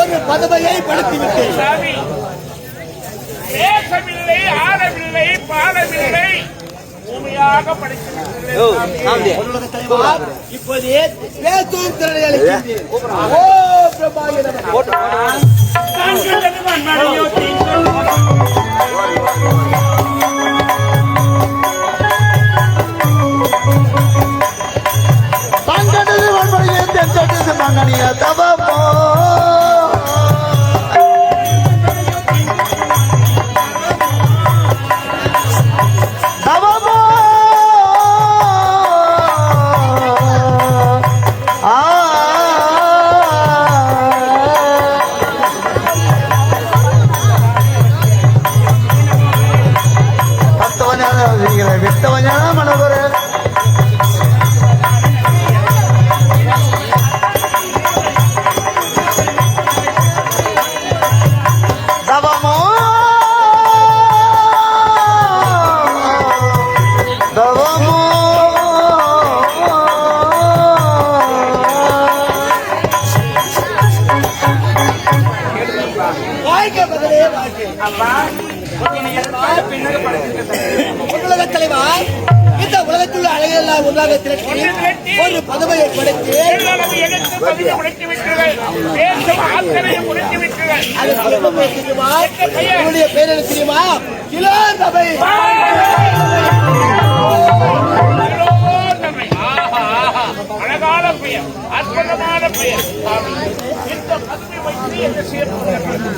ஒரு பதவியை படுத்தி விட்டேன் சாமி பேசவில்லை ஆடவில்லை பாடவில்லை பூமியாக படைத்திருக்கிறேன் இப்போது பேசும் திறனை ஓ உன்னுடைய பேர் என்ன தெரியுமா கிலோ சபை ஆஹா, ஆஹா. அழகான பெயர் அற்புதமான பெயர்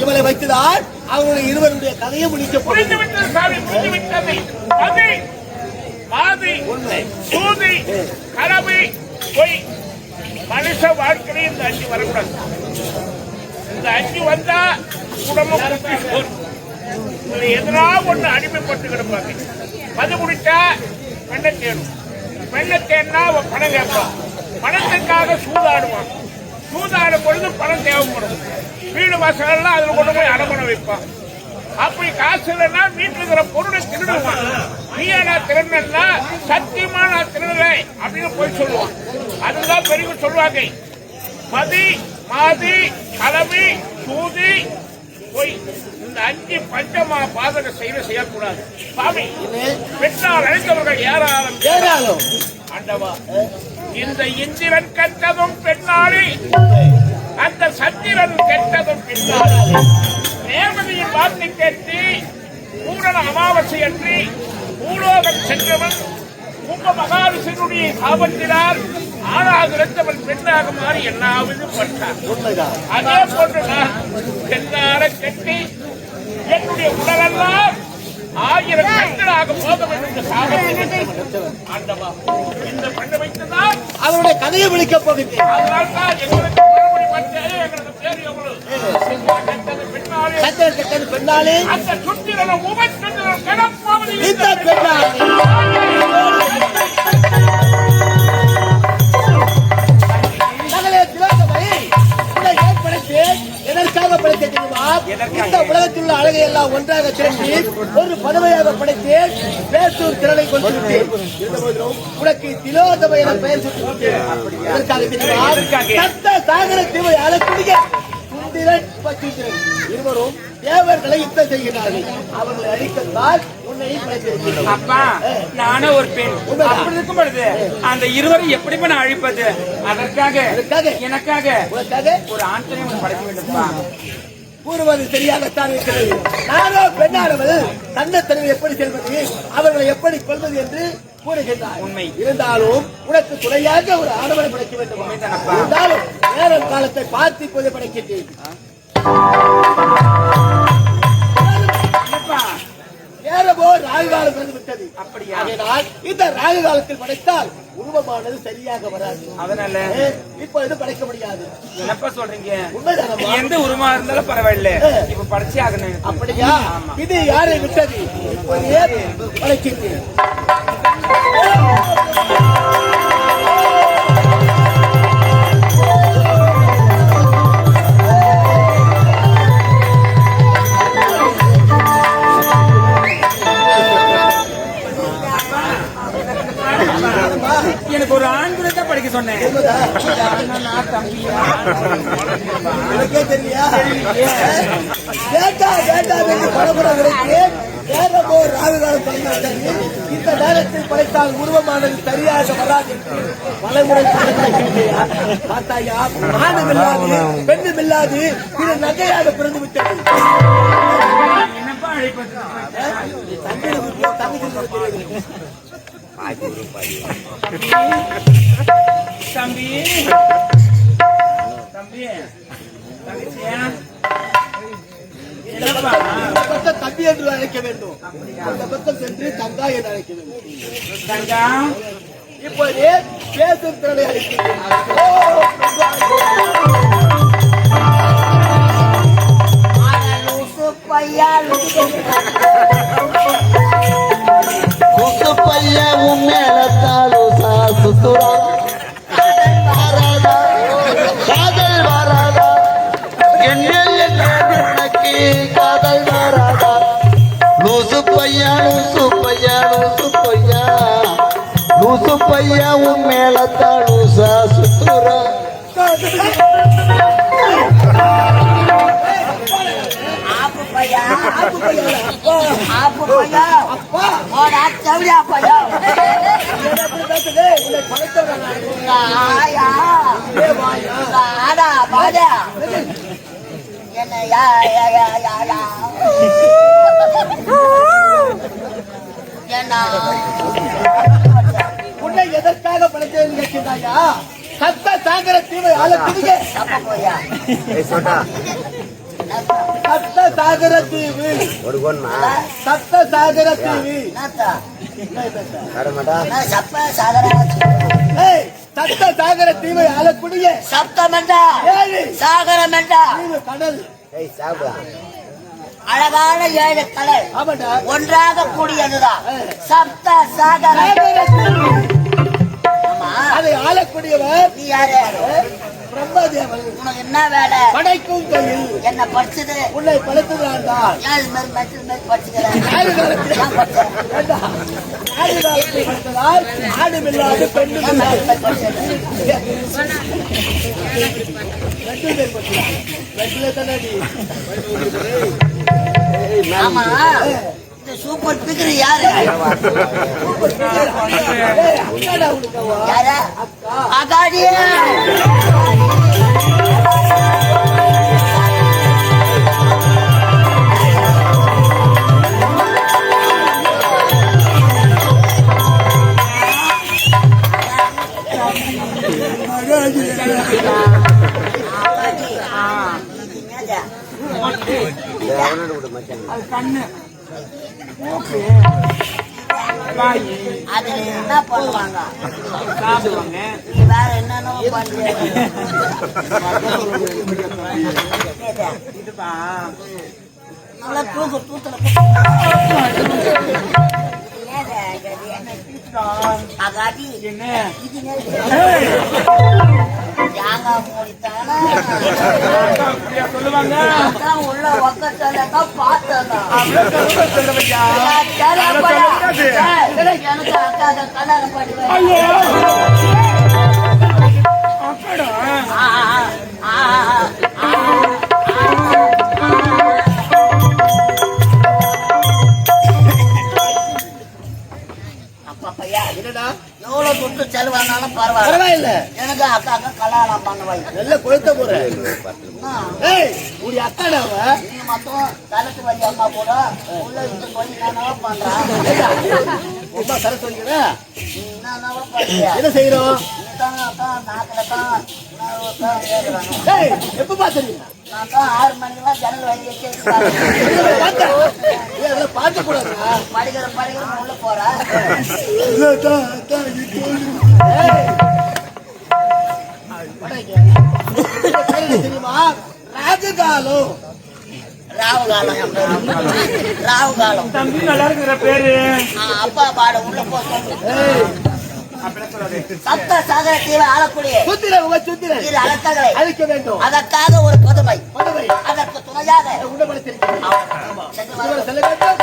இவளை வைத்துதான் அவங்களுடைய இருவருடைய கதையை முடிக்கப்படும் முடிந்து சாமி முடிந்து விட்டது அது சூதி கலவை பொய் மனுஷ வாழ்க்கையில இந்த அஞ்சு வரக்கூடாது. இந்த அஞ்சு வந்தா குடும்பம் எதனா ஒண்ணு அடிமைப்பட்டு கிடப்பாங்க மது குடிச்சா பெண்ணை தேடும். பெண்ணை தேடினா அவன் பணம் கேட்பான். பணத்துக்காக சூதாடுவான். சூதாடும் பொழுது பணம் தேவைப்படும். வீடு வாசலாம் அதில் கொண்டு போய் அடமணம் வைப்பான். அப்படி காசு இல்லைன்னா வீட்டில் இருக்கிற பொருளை திருடுவான். நீயா நான் திருடனா சத்தியமா நான் திருடலை அப்படின்னு போய் சொல்லுவான். அதுதான் பெரியவங்க சொல்லுவாங்க. மதி மாதி கலவி சூதி பொய் இந்த அஞ்சு பஞ்சமா பாதக செயலை செய்யக்கூடாது. சாமி பெற்றால் அழைத்தவர்கள் யாராலும் ஏராளம். ஆண்டவா இந்த இந்திரன் கெட்டதும் பெண்ணாளி அந்த சந்திரன் கெட்டதும் பின்னாளி நேர்மதியின் வார்த்தை கேட்டு பூரண அமாவாசை அன்றி பூலோகம் சென்றவன் கும்ப மகாவிஷ்ணுடைய சாபத்தினால் ஆணாக இருந்தவன் பெண்ணாக மாறி என்னாவது பட்டான் அதே போன்று நான் பெண்ணார கட்டி என்னுடைய உடலெல்லாம் ஆயிரம் கண்களாக போக வேண்டும் என்ற சாபத்தை ஆண்டவா இந்த பெண்ணை வைத்துதான் அவருடைய கதையை முடிக்கப் போகின்றேன். அதனால்தான் எங்களுக்கு மறுபடி மற்றே எங்களுக்கு பேர் எவ்வளவு? பெண்ணாலே. அந்த கிடப்பாவது இந்த பெண்ணாலே. பேசூர் திறனை கொண்டு உனக்கு திலோதமை என பெயர் சுட்டி விட்டேன் எதற்காக தெரியுமா சத்த சாகர தீவை அழக்கூடிய சுந்திரன் பச்சுந்திரன் இருவரும் தேவர்களை யுத்தம் செய்கிறார்கள். அவர்களை படைத்திருக்கிறோம். அப்பா நானும் ஒரு பெண். அப்படி இருக்கும் பொழுது அந்த இருவரும் எப்படி நான் அழிப்பது? அதற்காக? எனக்காக ஒரு ஆண் துணை ஒன்று படைக்க வேண்டும்ப்பா கூறுவது சரியாகத்தான் இருக்கிறது. நானோ பெண்ணானவள் தன்னத்தனவை எப்படி செல்வது அவர்களை எப்படி கொள்வது என்று கூறுகின்றார். உண்மை. இருந்தாலும் உனக்கு துணையாக ஒரு ஆடவனை படைக்க வேண்டும். இருந்தாலும் நேரம் காலத்தை பார்த்து இப்போது படைக்கின்றேன். நேரமோ ராகு காலம் வந்து விட்டது. இந்த ராகு காலத்தில் படைத்தால் உருவமானது சரியாக வராது. அதனால? ஏ, இப்பொழுது படைக்க முடியாது. என்னப்பா சொல்றீங்க? எந்த உருமா இருந்தாலும் பரவாயில்ல. இப்ப படிச்சே ஆகணும். அப்படியா. இது யாரை விட்டது? இப்போதே படைக்கின்றேன். சொன்னேன். உனக்கே தெரியலையா ராகுகாலம் சரி இந்த நேரத்தில் படைத்தால் உருவமானது சரியாக வராது. பலமுறை சொல்லியிருக்கிறேயா? பார்த்தாயா? ஆணும் இல்லாது பெண்ணும் இல்லாது இது நகையாக பிறந்து விட்டது தம்பி. தம்பி. தங்கச்சியா? என்னப்பா? இந்த பக்கம் தம்பி என்று அழைக்க வேண்டும் அந்த பக்கம் சென்று தங்கா. என்று அழைக்க வேண்டும் தங்கா இப்போது பேசும் திறனை அழைக்கிறேன் ஓ, பையா அப்பா, ஓடா சவுடியா பையா என்ன? உன்னை எதற்காக படைத்தேன் கேட்கிறாயா சத்த சாகர தீவை தப்ப போயா சத்த சாகர தீவு. சத்த சாகர தீவு. பேச? நான் சப்ப சாகரா ஏய், சத்த சாகர தீவை ஆளக்கூடிய சப்தமெண்டா. ஏழு. சாகரமெண்டா. தீவு கடல். அழகான ஏழு கடல். ஒன்றாக கூடியதுதான் சப்த சாகரம் சாகர தீவு. அதை ஆளக்கூடியவர். நீ யாரு? பிரம்மதேவன். உனக்கு என்ன வேலை? படைக்கும் கையில். என்ன படிச்சது. உன்னை படைத்ததான் இது மாதிரி மெச்சல் மாதிரி படிச்சுக்கிறேன் ஆடு காலத்தில் படைத்ததால் ஆடும் இல்லாது பெண்ணும். ஆமா. சூப்பர் பிகர் யாரு? ஏய், அக்காடா கண்ணு அதுல என்ன பண்ணுவாங்க? சாப்பிடுவாங்க. நீ வேற என்னென்ன இதுப்பா. நல்லா தூக்கு தூத்துல அகாடி என்ன? உள்ள எனக்கு கல்யாணம் பண்ணுவேன் என்னடா எவ்வளவு துட்டு செலவானாலும் பரவாயில்ல பரவாயில்ல எனக்கு அக்காக கல்யாணம் பண்ணுவாய் நல்ல கொளுத்த போற ஏய் உன் அக்காடா நீ மட்டும் வலி அம்மா கூட உள்ள இருந்து பண்ணி என்னவோ பண்றான் ரொம்ப என்ன செய்யறோம் எப்ப பாத்துறீங்க நான் தான் ஆறு மணிக்கெல்லாம் ஜன்னல் வழி வச்சு பார்க்க கூடாதா படிக்கிற படிக்கிற உள்ள போறேன் தெரியுமா ராஜகாலம் ராவு காலம் ராவு காலம் தம்பி நல்லா இருக்கிற பேரு. ஆ, அப்பா பாட உள்ள போ சப்த சாகர தீவை ஆளக்கூடிய சுத்திர உங்க சுத்திர. இரு அலக்கங்களை அழிக்க வேண்டும். அதற்காக ஒரு பதுமை. பதுமை. அதற்கு துணையாக உடம்படுத்திருக்கிறேன். செல்ல வேண்டும்.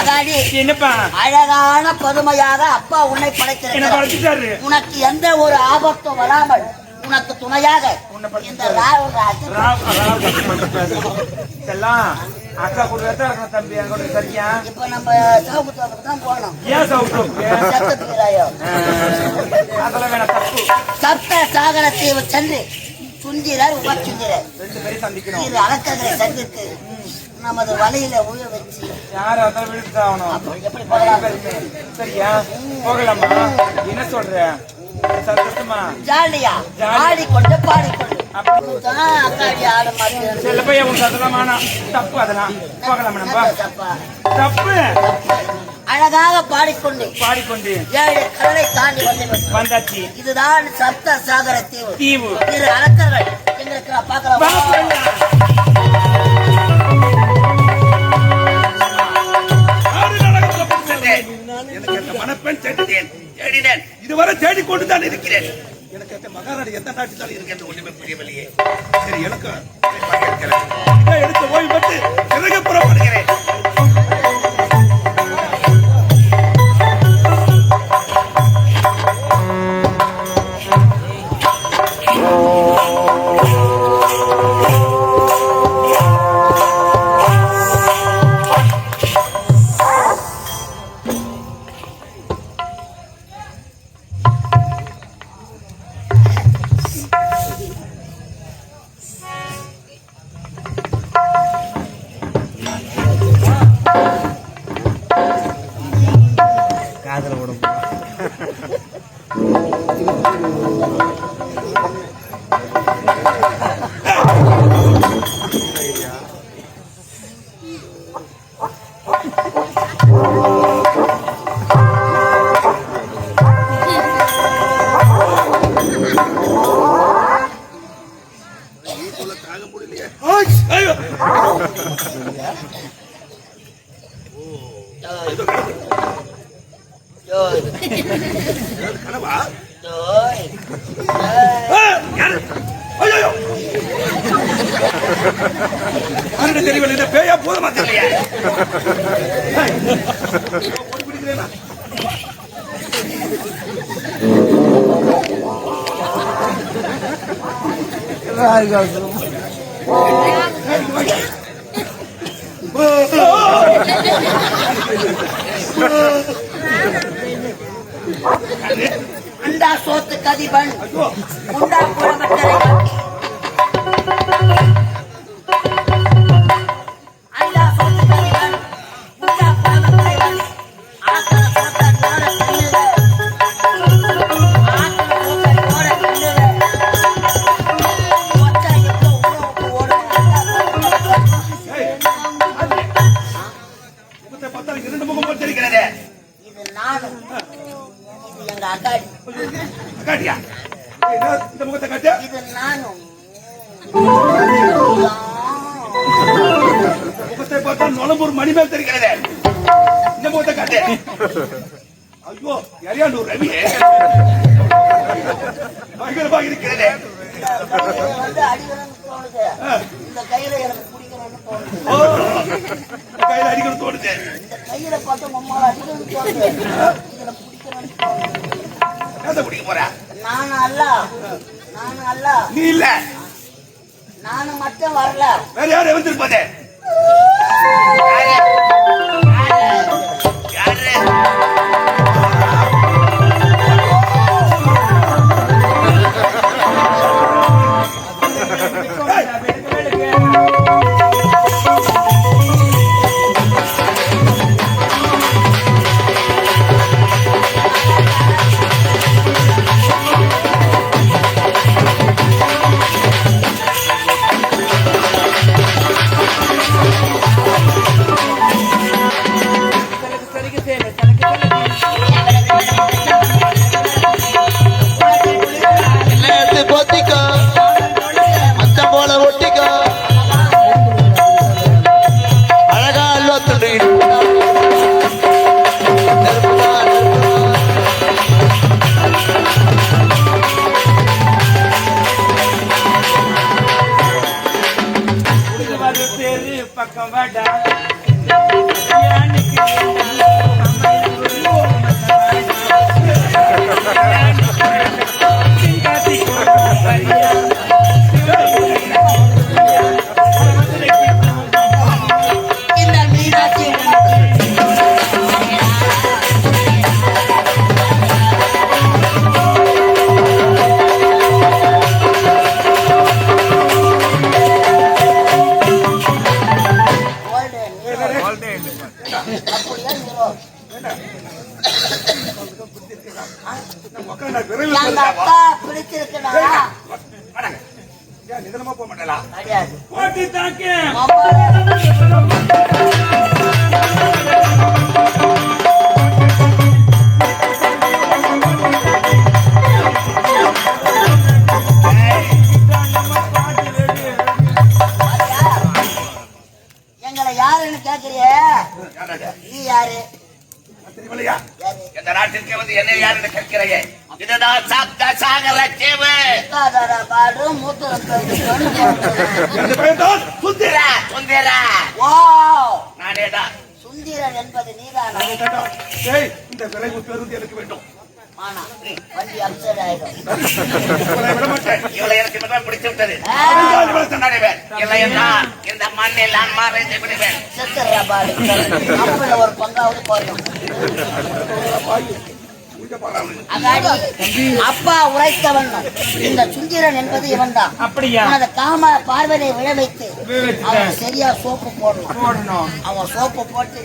அதாடி. என்னப்பா அழகான பதுமையாக அப்பா உன்னை படைத்திருக்கிறார் உனக்கு எந்த ஒரு ஆபத்தும் வராமல் உனக்கு துணையாக இந்த அக்கா கூட இருக்கணும் தம்பி. என் கூட சரியா? இப்ப நம்ம சவுக்கு தோப்புக்கு தான் போகணும். ஏன் சவுக்கு அதெல்லாம் வேணாம். தப்பு. சப்த சாகர தீவு சென்று சுந்திரர் உபச்சுந்திரர் ரெண்டு பேரும் சந்திக்கணும். இரு அலக்கங்களை சந்தித்து நமது வலையில உய வச்சு யாரு அதான் விழுந்து ஆகணும்? எப்படி போகலாம்? சரியா? போகலாமா? என்ன சொல்ற? சந்தோஷமா? ஜாலியா. ஆட மாட்டேன். செல்ல போய் உன் சதலமான தப்பு அதெல்லாம். போகலாம் தப்பா அழகாக பாடிக்கொண்டு. பாடிக்கொண்டு. ஏழு கடலை தாண்டி வந்து வந்தாச்சு. இதுதான் சப்த சாகர தீவு. தீவு. இரு அலக்கர்கள் எங்களுக்கு பார்க்கலாம் போய் சென்றேன். எனக்கு அந்த தேடினேன். இதுவரை தேடிக்கொண்டு தான் இருக்கிறேன். எனக்கு அந்த மகாராணி எந்த நாட்டில் இருக்கிறது ஒண்ணுமே புரியவில்லையே. சரி எனக்கு எடுத்து ஓய்வு பெற்று பிறகு புறப்படுகிறேன்! அண்டா சோத்து கதிபன் ஐயோ! உண்டா குழம்பட்டரை ஏய், என்ன இந்த முகத்தை காட்டு இது நானும் முகத்தை பார்த்தால் நுழம்பூர் மணிமேல் தெரிகிறதே இந்த முகத்தை காட்டு ஐயோ எரியாண்டூர் ரவி பயங்கரமாக இருக்கிறதே இந்த கையில எனக்கு பிடிக்கணும்னு தோணுது ஓ, கையில அடிக்கணும் தோணுது. இந்த கையில பார்த்து தோணுது. இதுல பிடிக்கணும்னு தோணுது. ஏத்த பிடிக்க போற? நானும் அல்ல. நானும் அல்ல. நீ இல்ல. நானும் மட்டும் வரல. வேற யாரு வந்திருப்பதே நிதனமா போக மாட்டேலா கிடையாது போட்டு தாக்கு. எந்த பெயர் தான் சுந்தரா. சுந்தரா. வாவ். நானேதான் சுந்தரன் என்பது நீதானா? ஏய் இந்த விரைவு பேருந்து எனக்கு வேண்டும். இந்த நான் ஒரு பங்காவது அகாடி அப்பா உரைத்தவன் இந்த சுந்திரன் என்பது இவன்தான். அப்படியா? உனது காம பார்வனை விழ வைத்து. அவன் சரியா சோப்பு போடணும். அவன் சோப்பு போட்டு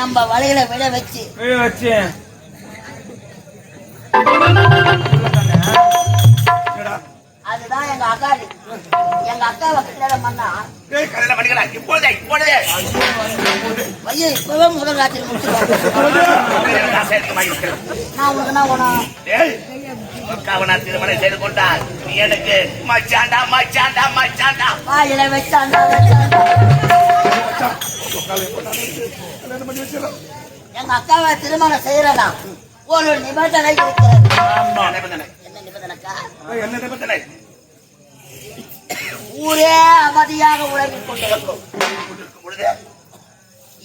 நம்ம வலையில விழ வச்சு விழ வச்சு. அதுதான் எங்க அகாடி எங்க அக்காவை கல்யாணம் பண்ணா கல்யாணம் பண்ணிக்கலாம் இப்பவே முதல் ராத்திரி நான் இருக்கிறேன் நான் உனக்கு திருமணம் செய்து கொண்டால் நீ எனக்கு மச்சாண்டா மச்சாண்டா மச்சாண்டா வாயில வச்சாண்டா எங்க அக்காவை திருமணம் செய்யறதா ஒரு இருக்கிறது. நிபந்தனை? என்ன நிபந்தனைக்கா? என்ன நிபந்தனை? ஊரே அவதியாக உலகிக் கொண்டிருக்கும். பொழுது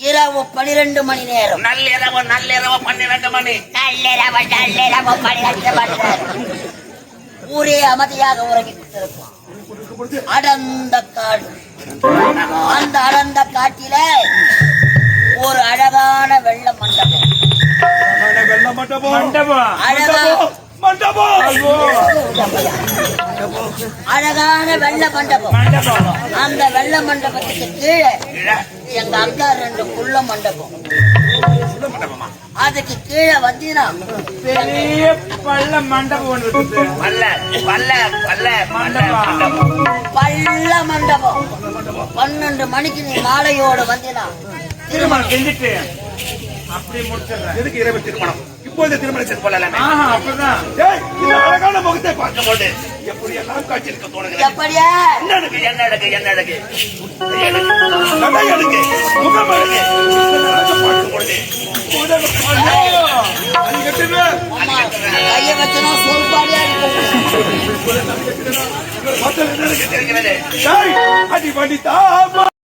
இரவு பனிரெண்டு மணி நேரம். நள்ளிரவு நள்ளிரவு பன்னிரண்டு மணி. நள்ளிரவு நள்ளிரவு பனிரெண்டு மணி நேரம். ஊரே அமைதியாக உறங்கிக் கொண்டிருக்கும். அடர்ந்த காடு. அந்த அடர்ந்த காட்டிலே ஒரு அழகான வெள்ள மண்டபம் வெள்ள மண்டபம் மண்டபம் அழகா மண்டபம். ஐயோ அழகான வெள்ள மண்டபம். அந்த வெள்ள மண்டபத்துக்கு கீழே எங்க அக்கா ரெண்டு குள்ள மண்டபம். அதுக்கு கீழே வந்தீங்கன்னா பெரிய பள்ள மண்டபம் ஒன்று இருக்குது. பல்ல பல்ல பல்ல பல்ல மண்டபம். பள்ள பன்னெண்டு மணிக்கு நீ மாலையோட வந்தீங்கன்னா திருமணம் செஞ்சுட்டு அப்படியே முடிச்சிடுறேன். எதுக்கு இரவு திருமணம்? இப்போது திருமணம் செய்து கொள்ளலாமே அழகான முகத்தை பார்க்கும்போது எப்படி எல்லாம் காட்சியிருக்க தோணுகிறது? எப்படியா? என்ன அழகு என்ன அழகு என்ன. நடை முகம் பார்க்கும் பொழுது அடி